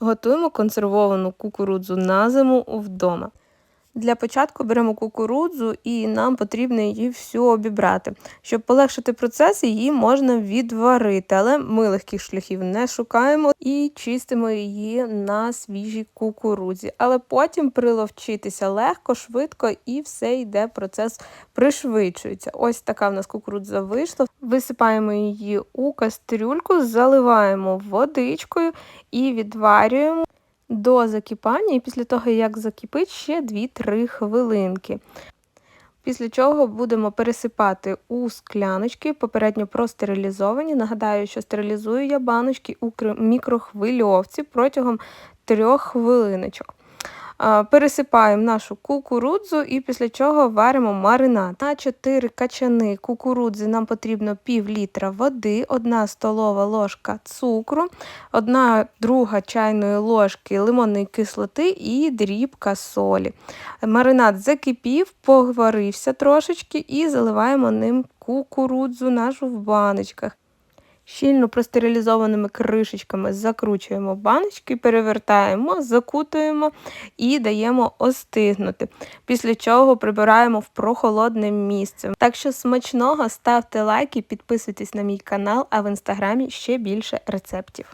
Готуємо консервовану кукурудзу на зиму вдома. Для початку беремо кукурудзу і нам потрібно її всю обібрати. Щоб полегшити процес, її можна відварити, але ми легких шляхів не шукаємо і чистимо її на свіжій кукурудзі. Але потім приловчитися легко, швидко і все йде, процес пришвидшується. Ось така в нас кукурудза вийшла. Висипаємо її у кастрюльку, заливаємо водичкою і відварюємо до закипання, і після того, як закипить, ще 2-3 хвилинки. Після чого будемо пересипати у скляночки, попередньо простерилізовані. Нагадаю, що стерилізую я баночки у мікрохвильовці протягом 3 хвилиночок. Пересипаємо нашу кукурудзу і після чого варимо маринад. На 4 качани кукурудзи нам потрібно пів літра води, 1 столова ложка цукру, 1 друга чайної ложки лимонної кислоти і дрібка солі. Маринад закипів, поварився трошечки і заливаємо ним кукурудзу нашу в баночках. Щільно простерилізованими кришечками закручуємо баночки, перевертаємо, закутуємо і даємо остигнути. Після чого прибираємо в прохолодне місце. Так що смачного ставте лайки, підписуйтесь на мій канал, а в інстаграмі ще більше рецептів.